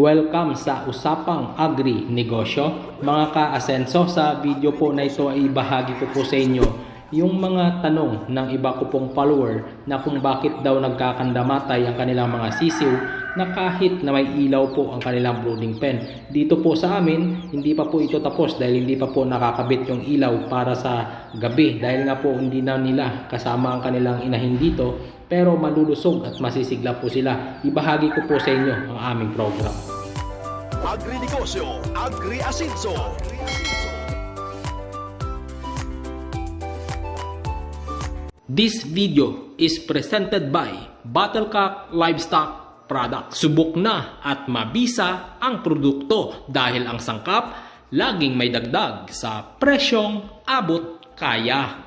Welcome sa Usapang Agri Negosyo. Mga ka-asenso, sa video po na ito ay bahagi ko po sa inyo yung mga tanong ng iba ko pong follower na kung bakit daw nagkakandamatay ang kanilang mga sisiw na kahit na may ilaw po ang kanilang brooding pen. Dito po sa amin, hindi pa po ito tapos dahil hindi pa po nakakabit yung ilaw para sa gabi dahil nga po hindi na nila kasama ang kanilang inahin dito pero malulusog at masisigla po sila. Ibahagi ko po sa inyo ang aming program. Agri-negosyo, Agri-asinso. This video is presented by Battlecock Livestock Product. Subok na at mabisa ang produkto dahil ang sangkap laging may dagdag sa presyong abot kaya.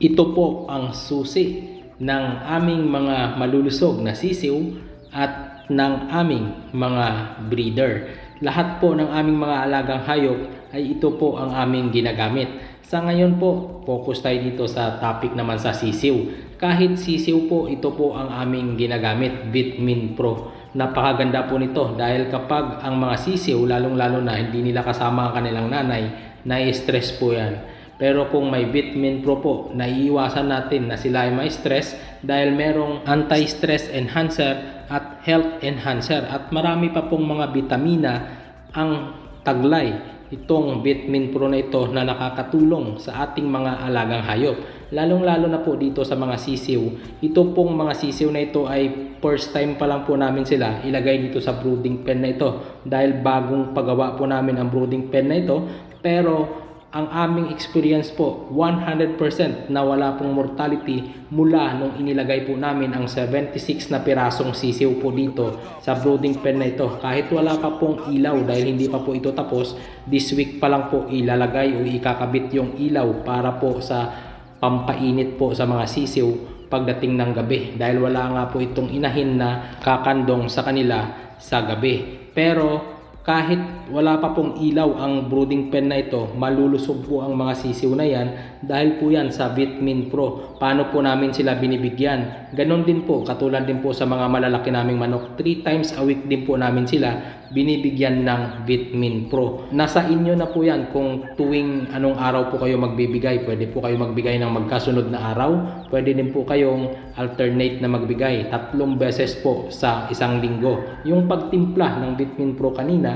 Ito po ang susi ng aming mga malulusog na sisiw at ng aming mga breeder. Lahat po ng aming mga alagang hayop ay ito po ang aming ginagamit. Sa ngayon po, focus tayo dito sa topic naman sa sisiw. Kahit sisiw po, ito po ang aming ginagamit, Bitmin Pro. Napakaganda po nito dahil kapag ang mga sisiw, lalong-lalo na hindi nila kasama ang kanilang nanay, na-stress po yan. Pero kung may Bitmin Pro po, naiiwasan natin na sila ay may stress dahil merong anti-stress enhancer at health enhancer at marami pa pong mga vitamina ang taglay itong Bitmin Pro na ito na nakakatulong sa ating mga alagang hayop. Lalong-lalo na po dito sa mga sisiw. Ito pong mga sisiw na ito ay first time pa lang po namin sila ilagay dito sa brooding pen na ito dahil bagong pagawa po namin ang brooding pen na ito pero ang aming experience po 100% na wala pong mortality mula nung inilagay po namin ang 76 na pirasong sisiw po dito sa brooding pen na ito. Kahit wala pa pong ilaw dahil hindi pa po ito tapos this week pa lang po ilalagay o ikakabit yung ilaw para po sa pampainit po sa mga sisiw pagdating ng gabi. Dahil wala nga po itong inahin na kakandong sa kanila sa gabi. Pero kahit wala pa pong ilaw ang brooding pen na ito, malulusog po ang mga sisiw na yan dahil po yan sa Vitmin Pro. Paano po namin sila binibigyan? Ganon din po, katulad din po sa mga malalaki naming manok. 3 times a week din po namin sila binibigyan ng Vitmin Pro. Nasa inyo na po yan kung tuwing anong araw po kayo magbibigay. Pwede po kayo magbigay ng magkasunod na araw. Pwede din po kayong alternate na magbigay. Tatlong beses po sa isang linggo. Yung pagtimpla ng Vitmin Pro kanina,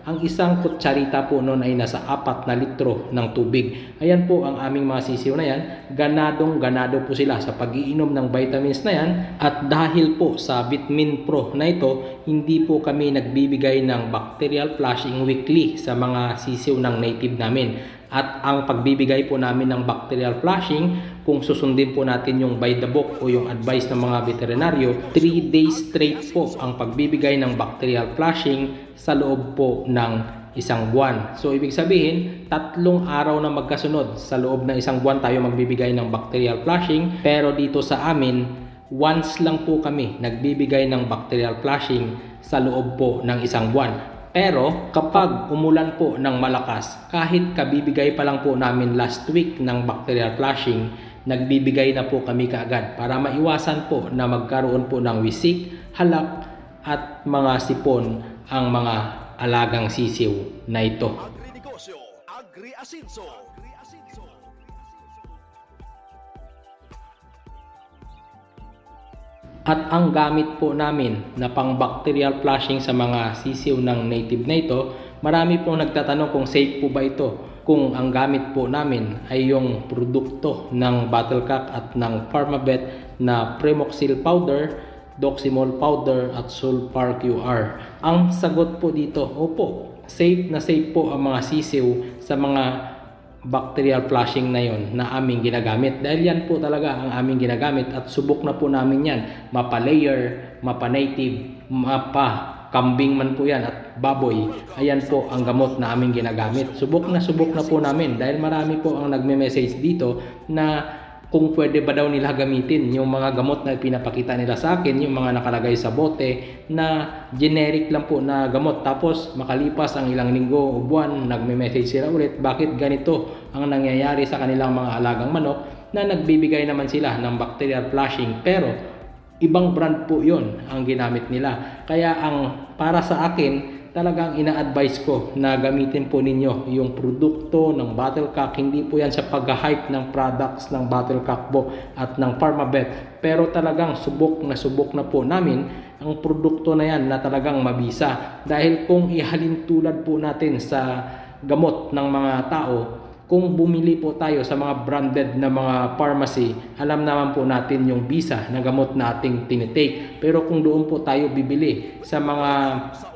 ang isang kutsarita po noon ay nasa apat na litro ng tubig. Ayan po ang aming mga sisiw na yan. Ganadong ganado po sila sa pag-iinom ng vitamins na yan. At dahil po sa Vitamin Pro na ito, hindi po kami nagbibigay ng bacterial flushing weekly sa mga sisiw ng native namin. At ang pagbibigay po namin ng bacterial flushing, kung susundin po natin yung by the book o yung advice ng mga veterinaryo, 3 days straight po ang pagbibigay ng bacterial flushing sa loob po ng isang buwan. So ibig sabihin, tatlong araw na magkasunod sa loob ng isang buwan tayo magbibigay ng bacterial flushing. Pero dito sa amin, once lang po kami nagbibigay ng bacterial flushing sa loob po ng isang buwan. Pero kapag umulan po ng malakas, kahit kabibigay pa lang po namin last week ng bacterial flushing, nagbibigay na po kami kaagad para maiwasan po na magkaroon po ng wisik, halak at mga sipon ang mga alagang sisiw na ito. Agri-negosyo, Agri-asinso. At ang gamit po namin na pang bacterial flushing sa mga sisiw ng native na ito, marami pong nagtatanong kung safe po ba ito. Kung ang gamit po namin ay yung produkto ng Battlecock at ng Pharmavet na Premoxil powder, Doximol powder at Sulfar QR. Ang sagot po dito, opo, safe na safe po ang mga sisiw sa mga bacterial flushing na yon na aming ginagamit. Dahil yan po talaga ang aming ginagamit at subok na po namin yan. Mapa layer, mapa native, mapa kambing man po yan at baboy. Ayan po ang gamot na aming ginagamit. Subok na subok na po namin dahil marami po ang nagme-message dito na kung pwede ba daw nila gamitin yung mga gamot na pinapakita nila sa akin, yung mga nakalagay sa bote na generic lang po na gamot. Tapos makalipas ang ilang linggo o buwan, nagme-message sila ulit, bakit ganito ang nangyayari sa kanilang mga alagang manok na nagbibigay naman sila ng bacterial flushing pero ibang brand po yon ang ginamit nila. Kaya ang para sa akin, talagang ina-advise ko na gamitin po ninyo yung produkto ng Battlecock. Hindi po yan sa pag-hype ng products ng Battlecock po at ng Pharmabet. Pero talagang subok na subok na po namin ang produkto na yan na talagang mabisa. Dahil kung ihalin tulad po natin sa gamot ng mga tao, kung bumili po tayo sa mga branded na mga pharmacy, alam naman po natin yung bisa na gamot na ating tinitake. Pero kung doon po tayo bibili sa mga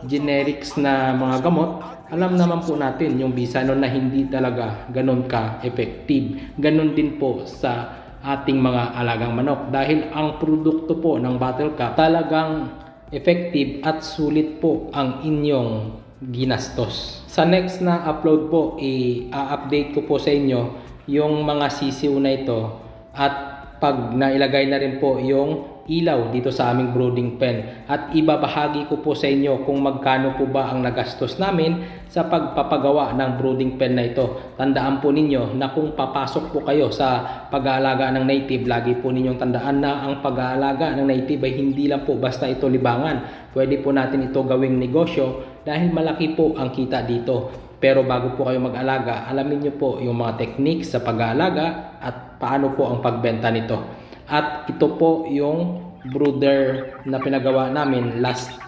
generics na mga gamot, alam naman po natin yung bisa nun na hindi talaga ganun ka-effective. Ganun din po sa ating mga alagang manok dahil ang produkto po ng Battle Cup talagang effective at sulit po ang inyong ginastos. Sa next na upload po, i-update ko po sa inyo yung mga sisiw na ito at pag nailagay na rin po yung ilaw dito sa aming brooding pen at ibabahagi ko po sa inyo kung magkano po ba ang nagastos namin sa pagpapagawa ng brooding pen na ito. Tandaan po ninyo na kung papasok po kayo sa pag-aalaga ng native, lagi po ninyong tandaan na ang pag-aalaga ng native ay hindi lang po basta ito libangan. Pwede po natin ito gawing negosyo dahil malaki po ang kita dito. Pero bago po kayo mag-alaga, alamin nyo po yung mga techniques sa pag-aalaga at paano po ang pagbenta nito. At ito po yung brooder na pinagawa namin last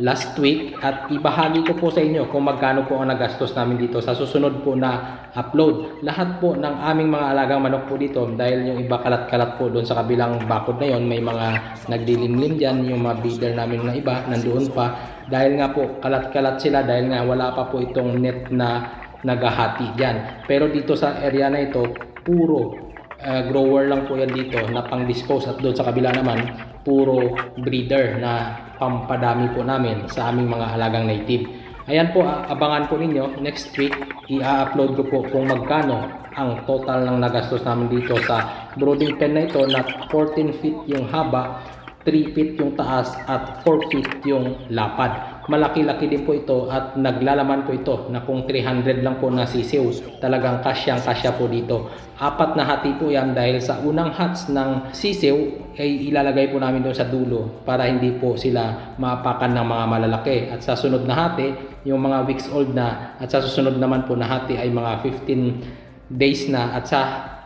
last week at ibahagi ko po sa inyo kung magkano po ang nagastos namin dito sa susunod po na upload. Lahat po ng aming mga alagang manok po dito dahil yung iba kalat-kalat po doon sa kabilang bakod na yon may mga nagdilimlim dyan yung mga breeder namin na iba nandoon pa dahil nga po kalat-kalat sila dahil nga wala pa po itong net na nagahati dyan. Pero dito sa area na ito puro uh, grower lang po yan dito na pang dispose at doon sa kabila naman puro breeder na pampadami po namin sa aming mga alagang native. Ayan po, abangan po ninyo next week i-upload ko po kung magkano ang total ng nagastos namin dito sa brooding pen na ito na 14 feet yung haba 3 feet yung taas at 4 feet yung lapad. Malaki-laki din po ito at naglalaman po ito na kung 300 lang po na sisiw, talagang kasyang kasya po dito. Apat na hati po yan dahil sa unang hats ng sisiw ay ilalagay po namin doon sa dulo para hindi po sila maapakan ng mga malalaki. At sa sunod na hati, yung mga weeks old na at sa susunod naman po na hati ay mga 15 days na at sa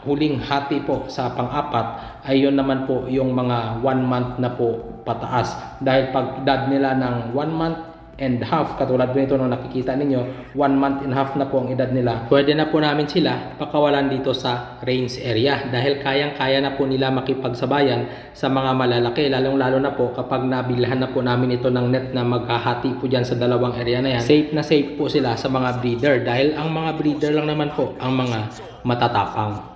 huling hati po sa pang-apat ay yun naman po yung mga 1 month na po pataas. Dahil pag edad nila ng 1 month and half katulad nito nung nakikita ninyo 1 month and half na po ang edad nila. Pwede na po namin sila pakawalan dito sa range area dahil kayang kaya na po nila makipagsabayan sa mga malalaki lalong lalo na po kapag nabilhan na po namin ito ng net na maghahati po dyan sa dalawang area na yan. Safe na safe po sila sa mga breeder dahil ang mga breeder lang naman po ang mga matatapang